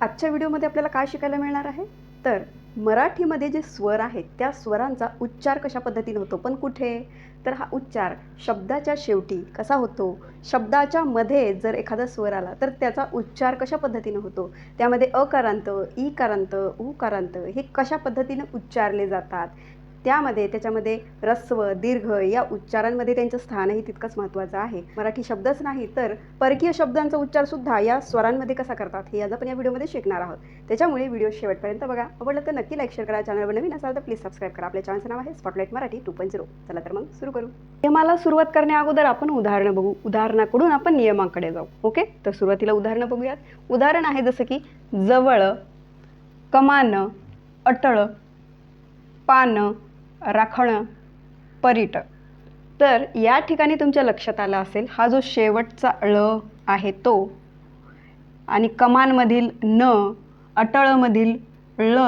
आजच्या व्हिडिओमध्ये आपल्याला काय शिकायला मिळणार आहे? तर मराठीमध्ये जे स्वर आहेत त्या स्वरांचा उच्चार कशा पद्धतीने होतो? पण कुठे? तर हा उच्चार शब्दाच्या शेवटी कसा होतो? शब्दाच्या मध्ये जर एखादा स्वर आला तर त्याचा उच्चार कशा पद्धतीनं होतो? त्यामध्ये अकारांत इकारांत उकारांत हे कशा पद्धतीनं उच्चारले जातात? त्यामध्ये त्याच्यामध्ये रस्व दीर्घ या उच्चारांमध्ये त्यांचं स्थानही तितकंच महत्त्वाचं आहे. मराठी शब्दच नाही तर परकीय शब्दांचा उच्चारसुद्धा या स्वरांमध्ये कसा करतात हे आज आपण या व्हिडिओमध्ये शिकणार आहोत. त्याच्यामुळे व्हिडिओ शेवटपर्यंत बघा. आवडलं तर नक्की लाईक शेअर करा चॅनलवर नवीन असाल तर प्लीज सबस्क्राईब करा. आपल्या चॅनलचं नाव आहे spotlight Marathi two point zero. चला तर मग सुरू करू. नियमाला सुरुवात करण्या अगोदर आपण उदाहरणं बघू. उदाहरणाकडून आपण नियमांकडे जाऊ. ओके? तर सुरुवातीला उदाहरणं बघूयात. उदाहरण आहे जसं की जवळ कमान अटळ पान. राखणं परीट. तर या ठिकाणी तुमच्या लक्षात आलं असेल हा जो शेवटचा ळ आहे तो. आणि कमानमधील न अटळमधील ळ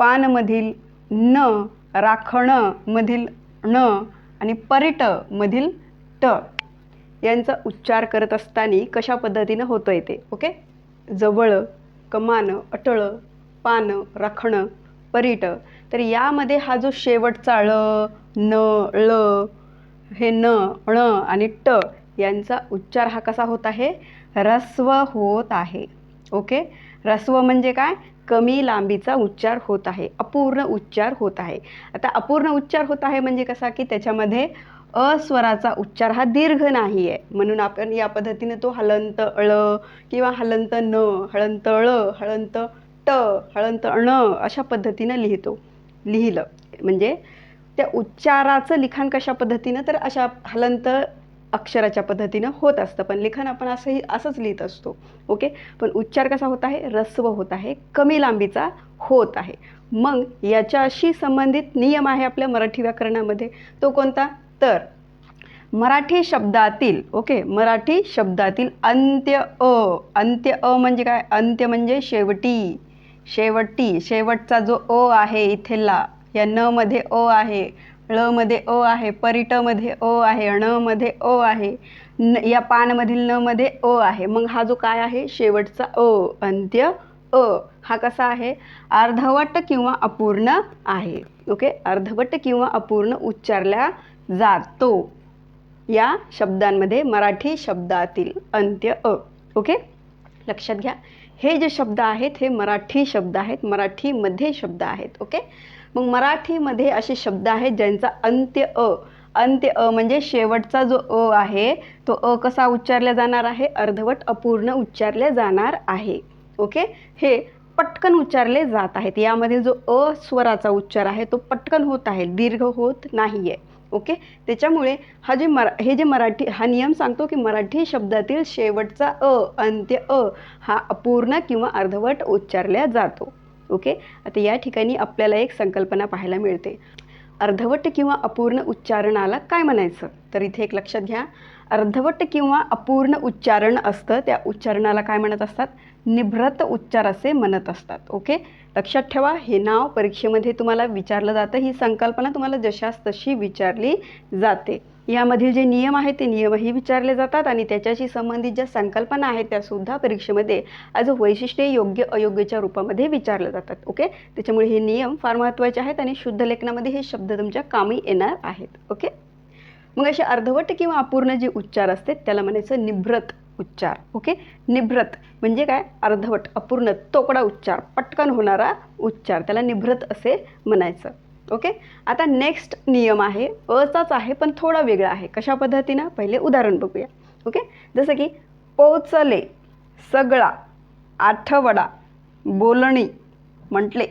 पानमधील न राखणमधील ण आणि परिटमधील ट यांचा उच्चार करत असताना कशा पद्धतीनं होतं येते ओके? जवळ कमान अटळ पान राखणं परीट तर यामध्ये हा जो शेवटचा ळ न ळ हे न ण आणि ट यांचा उच्चार हा कसा होत आहे? रस्व होत आहे. ओके? रस्व म्हणजे काय? कमी लांबीचा उच्चार होत आहे. अपूर्ण उच्चार होत आहे. आता अपूर्ण उच्चार होत आहे म्हणजे कसा? की त्याच्यामध्ये अस्वराचा उच्चार हा दीर्घ नाही आहे म्हणून आपण या पद्धतीने तो हलंत ळ किंवा हलंत न हळंत ळ हळंत ट हळंत ण अशा पद्धतीनं लिहितो. लिहिलं. म्हणजे त्या उच्चाराचं लिखाण कशा पद्धतीनं तर अशा हलंत अक्षराच्या पद्धतीनं होत असतं. पण लिखाण आपण असंही असंच लिहित असतो. ओके? पण उच्चार कसा होत आहे? रस्व होत आहे. कमी लांबीचा होत आहे. मग याच्याशी संबंधित नियम आहे आपल्या मराठी व्याकरणामध्ये. तो कोणता? तर मराठी शब्दातील ओके? मराठी शब्दातील अंत्य अ. अंत्य अ म्हणजे काय? अंत्य म्हणजे शेवटी. शेवटी शेवटचा जो ओ आहे इथेला या न मध्ये ओ आहे ळ मध्ये ओ आहे परिटमध्ये ओ आहे ण मध्ये ओ आहे न या पानमधील न मध्ये ओ आहे. मग हा जो काय आहे? शेवटचा ओ अंत्य अ हा कसा आहे? अर्धवट किंवा अपूर्ण आहे. ओके? अर्धवट किंवा अपूर्ण उच्चारल्या जातो. या शब्दांमध्ये मराठी शब्दातील अंत्य अ. ओके? लक्षात घ्या. हे जे शब्द आहेत हे मराठी शब्द आहेत मराठीमध्ये शब्द आहेत ओके? मग मराठीमध्ये असे शब्द आहेत ज्यांचा अंत्य अ. अंत्य अ म्हणजे शेवटचा जो अ आहे तो अ कसा उच्चारला जाणार आहे? अर्धवट अपूर्ण उच्चारले जाणार आहे ओके? हे पटकन उच्चारले जात आहेत. यामध्ये जो अ स्वराचा उच्चार आहे तो पटकन होत आहे दीर्घ होत नाही आहे ओके? त्याच्यामुळे हा जे मरा हे जे मराठी हा नियम सांगतो की मराठी शब्दातील शेवटचा अ अंत्य अ हा अपूर्ण किंवा अर्धवट उच्चारला जातो. ओके? आता या ठिकाणी आपल्याला एक संकल्पना पाहायला मिळते. अर्धवट किंवा अपूर्ण उच्चारणाला काय म्हणायचं? तर इथे एक लक्षात घ्या. अर्धवट किंवा अपूर्ण उच्चारण असतं त्या उच्चारणाला काय म्हणत असतात? निभ्रत उच्चार असे म्हणत असतात. ओके? लक्षात ठेवा हे नाव परीक्षेमध्ये तुम्हाला विचारलं जातं. ही संकल्पना तुम्हाला जशास तशी विचारली जाते. यामधील जे नियम आहेत ते नियमही विचारले जातात आणि त्याच्याशी संबंधित ज्या संकल्पना आहेत त्यासुद्धा परीक्षेमध्ये ॲज अ वैशिष्ट्ये योग्य अयोग्यच्या रूपामध्ये विचारले जातात. ओके? त्याच्यामुळे हे नियम फार महत्त्वाचे आहेत आणि शुद्ध लेखनामध्ये हे शब्द तुमच्या कामी येणार आहेत. ओके? मग असे अर्धवट किंवा अपूर्ण जे उच्चार असते त्याला म्हणायचं निभ्रत. उच्चार. ओके निभ्रत. म्हणजे काय? अर्धवट अपूर्ण तोकडा उच्चार. पटकन होणारा उच्चार. त्याला निभ्रत असे म्हणायचं. ओके आता नेक्स्ट नियम आहे. अचाच आहे पण थोडा वेगळा आहे. कशा पद्धतीनं? पहिले उदाहरण बघूया. ओके जसं की पोचले सगळा आठवडा बोलणी म्हटले.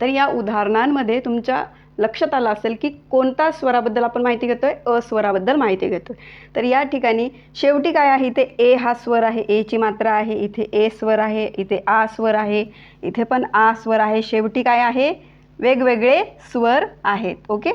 तर या उदाहरणांमध्ये तुमच्या लक्षात आलं असेल की कोणत्या स्वराबद्दल आपण माहिती घेतो आहे अस्वराबद्दल माहिती घेतो आहे तर या ठिकाणी शेवटी काय आहे? इथे ए हा स्वर आहे. एची मात्रा आहे. इथे ए स्वर आहे. इथे आ स्वर आहे. इथे पण आ स्वर आहे. शेवटी काय आहे? वेगवेगळे स्वर आहेत. ओके?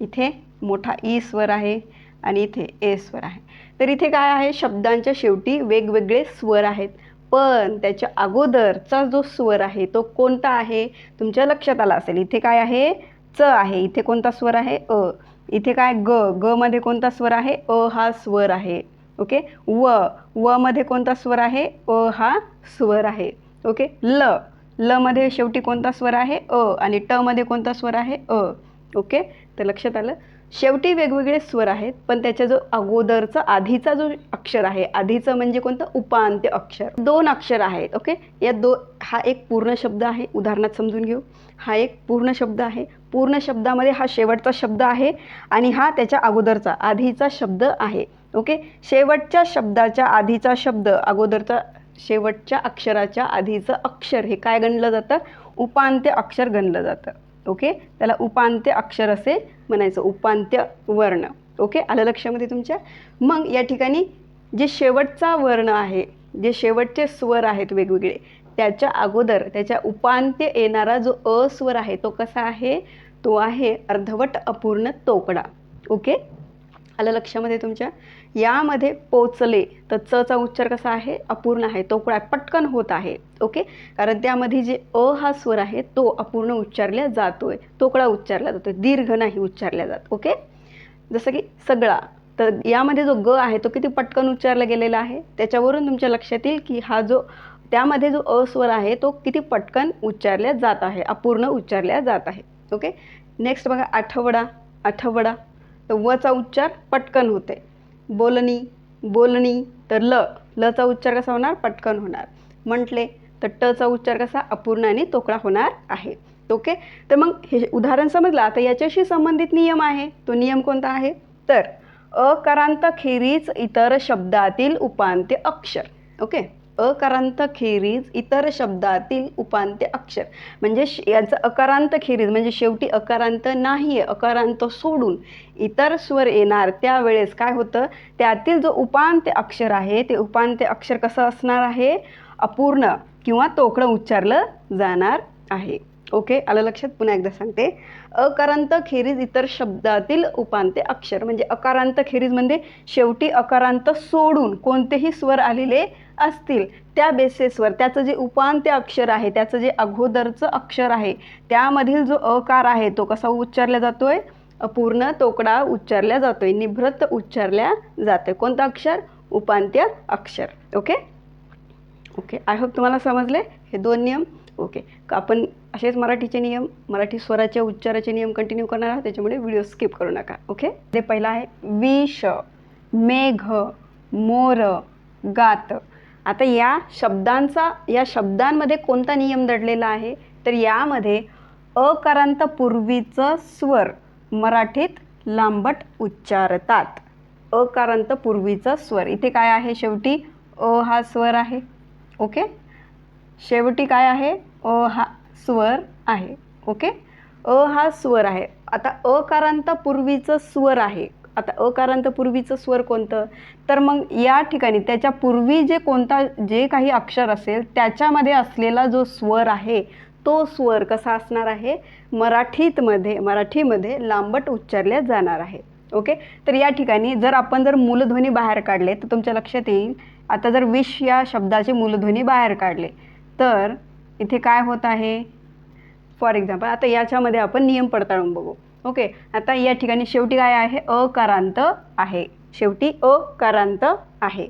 इथे मोठा ई स्वर आहे आणि इथे ए स्वर आहे. तर इथे काय आहे? शब्दांच्या शेवटी वेगवेगळे स्वर आहेत. पण त्याच्या अगोदरचा जो स्वर आहे तो कोणता आहे? तुमच्या लक्षात आला असेल. इथे काय आहे? च आहे. इथे कोणता स्वर आहे? अ. इथे काय? ग. ग मध्ये कोणता स्वर आहे? अ हा स्वर आहे. ओके? व. व मध्ये कोणता स्वर आहे? अ हा स्वर आहे. ओके? ल. ल मध्ये शेवटी कोणता स्वर आहे? अ. आणि ट मध्ये कोणता स्वर आहे? अ. ओके? तर लक्षात आलं? शेवटी वेगवेगळे स्वर आहेत पण त्याच्या जो अगोदरचा आधीचा जो अक्षर आहे आधीचं म्हणजे कोणतं? उपांत्य अक्षर. दोन अक्षर आहेत ओके? या दो हा एक पूर्ण शब्द आहे उदाहरणात समजून घेऊ. हा एक पूर्ण शब्द आहे. पूर्ण शब्दामध्ये हा शेवटचा शब्द आहे आणि हा त्याच्या अगोदरचा आधीचा शब्द आहे ओके? शेवटच्या शब्दाच्या आधीचा शब्द अगोदरचा शेवटच्या अक्षराच्या आधीचं अक्षर हे काय गणलं जातं? उपांत्य अक्षर गणलं जातं. ओके? त्याला उपांत्य अक्षर असे म्हणायचं. उपांत्य वर्ण. ओके? आलं लक्षामध्ये तुमच्या? मग या ठिकाणी जे शेवटचा वर्ण आहे जे शेवटचे स्वर आहेत वेगवेगळे त्याच्या अगोदर त्याच्या उपांत्य येणारा जो अस्वर आहे तो कसा आहे? तो आहे अर्धवट अपूर्ण तोकडा. ओके? आलं लक्षामध्ये तुमच्या? यामध्ये पोचले. तर चचा उच्चार कसा आहे? अपूर्ण आहे. तोकडा पटकन होत आहे. ओके? कारण त्यामध्ये जे अ हा स्वर आहे तो अपूर्ण उच्चारला जातोय. तोकडा उच्चारला जातोय. दीर्घ नाही उच्चारला जात. ओके? जसं की सगळा. तर यामध्ये जो ग आहे तो किती पटकन उच्चारला गेलेला आहे? त्याच्यावरून तुमच्या लक्षात येईल की हा जो त्यामध्ये जो अस्वर आहे तो किती पटकन उच्चारल्या जात आहे. अपूर्ण उच्चारल्या जात आहे. ओके? नेक्स्ट बघा आठवडा. आठवडा. तर वचा उच्चार पटकन होते बोलणी बोलणी तर ल. लचा उच्चार कसा होणार? पटकन होणार. म्हटले तर टचा उच्चार कसा? अपूर्ण आणि तोकडा होणार आहे. ओके? तर मग हे उदाहरण समजलं. आता याच्याशी संबंधित नियम आहे. तो नियम कोणता आहे? तर अकारांत खेरीज इतर शब्दातील उपांत्य अक्षर. ओके? अकारांत खेरीज इतर शब्दातील उपांत्य अक्षर. म्हणजे श- याचं अकारांत खेरीज म्हणजे शेवटी अकारांत नाही आहे अकारांत सोडून इतर स्वर येणार त्यावेळेस काय होतं? त्यातील जो उपांत्य अक्षर आहे ते उपांत्य अक्षर कसं असणार आहे? अपूर्ण किंवा तोकडं उच्चारलं जाणार आहे. ओके आलं लक्षात? पुन्हा एकदा सांगते. अकारांत खेरीज इतर शब्दातील उपांत्य अक्षर. म्हणजे अकारांत खेरीज म्हणजे शेवटी अकारांत सोडून कोणतेही स्वर आलेले असतील त्या बेसेसवर त्याचं जे उपांत्य अक्षर आहे त्याचं जे अगोदरचं अक्षर आहे त्यामधील जो अकार आहे तो कसा उच्चारला जातो आहे अपूर्ण तोकडा उच्चारला जातोय निभृत उच्चारल्या जातोय. कोणतं अक्षर? उपांत्य अक्षर. ओके ओके आय होप तुम्हाला समजले. हे दोन नियम. ओके आपण असेच मराठीचे नियम मराठी स्वराच्या उच्चाराचे नियम कंटिन्यू करणार आहात त्याच्यामुळे व्हिडिओ स्किप करू नका. ओके ते पहिला आहे. विष मेघ मोर गात. आता या शब्दांचा या शब्दांमध्ये कोणता नियम दडलेला आहे? तर यामध्ये अकारांत पूर्वीचं स्वर मराठीत लांबट उच्चारतात. अकारांतपूर्वीचं स्वर. इथे काय आहे शेवटी? अ हा स्वर आहे. ओके? शेवटी काय आहे? अ हा स्वर आहे. ओके? अ हा स्वर आहे. आता अकारांत पूर्वीचं स्वर आहे. आता अकारांत पूर्वीचं स्वर कोणतं? तर मग या ठिकाणी त्याच्या पूर्वी जे कोणता जे काही अक्षर असेल त्याच्यामध्ये असलेला जो स्वर आहे तो स्वर कसा असणार आहे? मराठीतमध्ये मराठीमध्ये लांबट उच्चारल्या जाणार आहे. ओके? तर या ठिकाणी जर आपण जर मूलध्वनी बाहेर काढले तर तुमच्या लक्षात येईल. आता जर विष या शब्दाचे मूलध्वनी बाहेर काढले तर इथे काय होत आहे? फॉर एक्झाम्पल आता याच्यामध्ये आपण नियम पडताळून बघू. ओके आता या ठिकाणी शेवटी काय आहे? अकारांत आहे. शेवटी अकारांत आहे.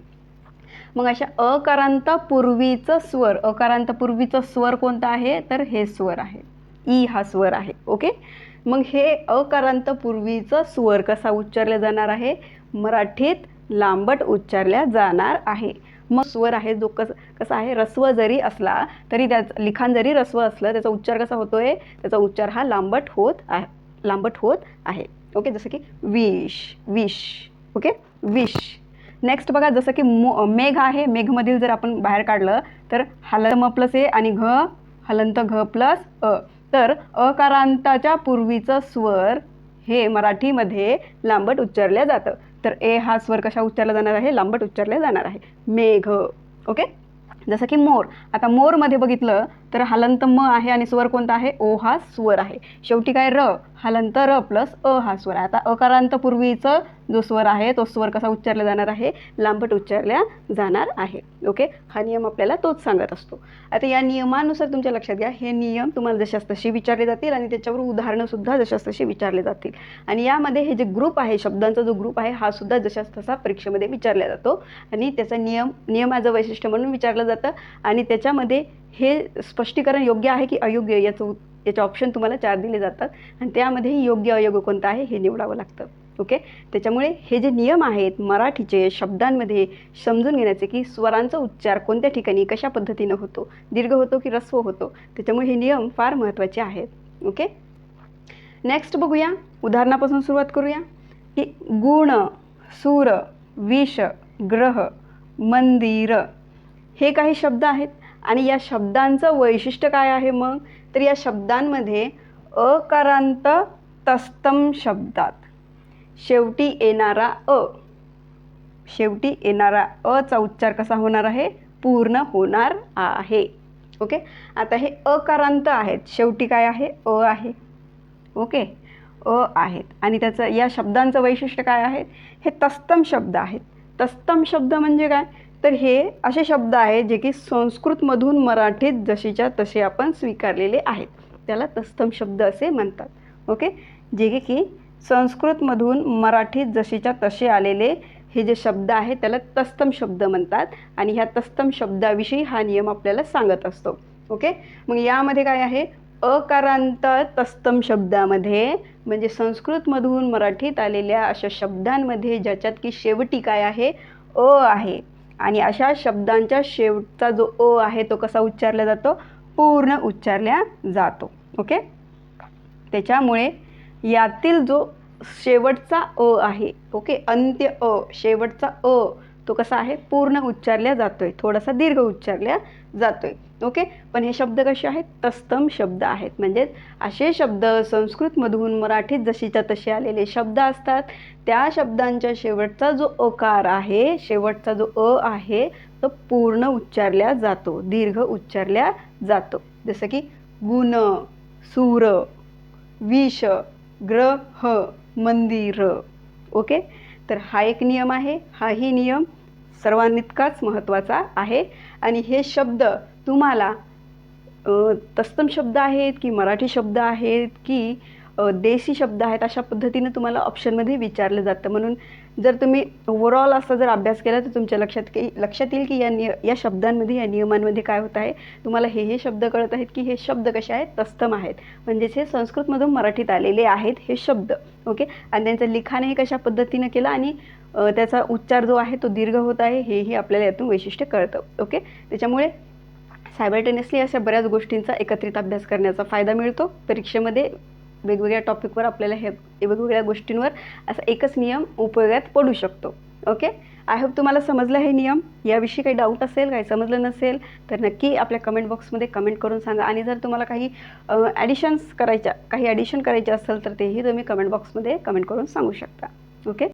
मग अशा अकारांत पूर्वीचं स्वर अकारांत पूर्वीचं स्वर कोणतं आहे? तर हे स्वर आहे. ई हा स्वर आहे. ओके? मग हे अकारांत पूर्वीचं स्वर कसा उच्चारला जाणार आहे? मराठीत लांबट उच्चारल्या जाणार आहे. मग स्वर आहे जो कस कसा आहे? रस्व जरी असला तरी त्याचं लिखाण जरी रस्व असलं त्याचा उच्चार कसा होतोय? त्याचा उच्चार हा लांबट होत आहे. लांबट होत आहे. ओके जसं की wish wish okay wish next बघा जसं की मो मेघ आहे मेघमधील जर आपण बाहेर काढलं तर हलम प्लस ए आणि घ हलंत घ प्लस अ. तर अकारांताच्या पूर्वीचं स्वर हे मराठीमध्ये लांबट उच्चारलं जातं. तर ए हा स्वर कशा उच्चारला जाणार आहे? लांबट उच्चारला जाणार आहे. मेघ. ओके जसं की मोर. आता मोरमध्ये बघितलं तर हलंत म आहे आणि स्वर कोणता आहे? ओ हा स्वर आहे. शेवटी काय र? हलंत र प्लस अ हा स्वर आहे. आता अकारांतपूर्वीचं जो स्वर आहे तो स्वर कसा उच्चारला जाणार आहे? लांबट उच्चारला जाणार आहे. ओके? हा नियम आपल्याला तोच सांगत असतो. आता या नियमानुसार तुमच्या लक्षात घ्या. हे नियम तुम्हाला जशास तशी विचारले जातील आणि त्याच्यावर उदाहरणंसुद्धा जशास तशी विचारले जातील. आणि यामध्ये हे जे ग्रुप आहे शब्दांचा जो ग्रुप आहे हा सुद्धा जशास तसा परीक्षेमध्ये विचारला जातो. आणि त्याचा नियम नियमाचं वैशिष्ट्य म्हणून विचारलं जातं. आणि त्याच्यामध्ये हे स्पष्टीकरण योग्य आहे की अयोग्य याचं याचे ऑप्शन तुम्हाला चार दिले जातात. आणि त्यामध्ये योग्य अयोग्य कोणतं आहे हे निवडावं लागतं. ओके त्याच्यामुळे हे जे नियम आहेत मराठीचे शब्दांमध्ये समजून घेण्याचे की स्वरांचा उच्चार कोणत्या ठिकाणी कशा पद्धतीनं होतो दीर्घ होतो की रस्व होतो त्याच्यामुळे हे नियम फार महत्त्वाचे आहेत. ओके नेक्स्ट बघूया. उदाहरणापासून सुरुवात करूया. की गुण सूर विष ग्रह मंदिर हे काही शब्द आहेत. आणि या शब्दांचं वैशिष्ट्य काय आहे मग? तर या शब्दांमध्ये अकारांत तस्तम शब्दात. शेवटी येणारा अ. शेवटी येणारा अचा उच्चार कसा होणार आहे? पूर्ण होणार आहे. ओके? आता हे अकारांत आहेत. शेवटी काय आहे? अ आहे. ओके? अ आहेत. आणि त्याचं या शब्दांचं वैशिष्ट्य काय आहे? हे तस्तम शब्द आहेत. तस्तम शब्द म्हणजे काय? तर हे असे शब्द आहेत जे की संस्कृतमधून मराठीत जशीच्या तसे आपण स्वीकारलेले आहेत. त्याला तस्तम शब्द असे म्हणतात. ओके जे की संस्कृतमधून मराठीत जशीच्या तसे आलेले हे जे शब्द आहे त्याला तस्तम शब्द म्हणतात. आणि ह्या तस्तम शब्दाविषयी हा नियम आपल्याला सांगत असतो. ओके मग यामध्ये काय आहे? अकारांत तस्तम शब्दामध्ये म्हणजे संस्कृतमधून मराठीत आलेल्या अशा शब्दांमध्ये ज्याच्यात की शेवटी काय आहे? अ आहे. आणि अशा शब्दांच्या शेवटचा जो अ आहे तो कसा उच्चारला जातो? पूर्ण उच्चारला जातो. ओके? त्याच्यामुळे यातील जो शेवटचा अ आहे ओके? अंत्य अ शेवटचा अ तो कसा आहे? पूर्ण उच्चारल्या जातोय. थोडासा दीर्घ उच्चारल्या जातोय. ओके? पण हे शब्द कसे आहेत? तस्तम शब्द आहेत. म्हणजेच असे शब्द संस्कृतमधून मराठीत जशीच्या तसे आलेले शब्द असतात. त्या शब्दांच्या शेवटचा जो अकार आहे शेवटचा जो अ आहे तो पूर्ण उच्चारल्या जातो. दीर्घ उच्चारल्या जातो. जसं की गुण सूर विष ग्रह मंदिर. ओके? तर हा एक नियम आहे. हाही नियम सर्वांनितकाच महत्त्वाचा आहे. आणि हे शब्द तुम्हाला तस्तम तत्सम शब्द आहेत की मराठी शब्द आहेत की देशी शब्द आहेत अशा पद्धतीनं तुम्हाला ऑप्शनमध्ये विचारलं जातं. म्हणून जर तुम्ही ओव्हरऑल असा जर अभ्यास केला तर तुमच्या लक्षात की लक्षात येईल की या निय या शब्दांमध्ये या नियमांमध्ये काय होत आहे. तुम्हाला हे हे शब्द कळत आहेत की हे शब्द कसे आहेत तस्तम आहेत. म्हणजेच हे संस्कृतमधून मराठीत आलेले आहेत हे शब्द. ओके? आणि त्यांचं लिखाणही कशा पद्धतीनं केलं आणि त्याचा उच्चार जो आहे तो दीर्घ होत आहे हेही आपल्याला यातून वैशिष्ट्य कळतं. ओके? त्याच्यामुळे सायबरटेनियसली अशा बऱ्याच गोष्टींचा एकत्रित अभ्यास करण्याचा फायदा मिळतो. परीक्षेमध्ये वेगवेगळ्या टॉपिकवर आपल्याला हे वेगवेगळ्या गोष्टींवर असा एकच नियम उपयोगात पडू शकतो. ओके? आय होप तुम्हाला समजलं हे नियम. याविषयी काही डाऊट असेल काही समजलं नसेल तर नक्की आपल्या कमेंट बॉक्समध्ये कमेंट करून सांगा. आणि जर तुम्हाला काही ॲडिशन्स करायच्या काही ॲडिशन करायचे असेल तर तेही तुम्ही कमेंट बॉक्समध्ये कमेंट करून सांगू शकता. ओके?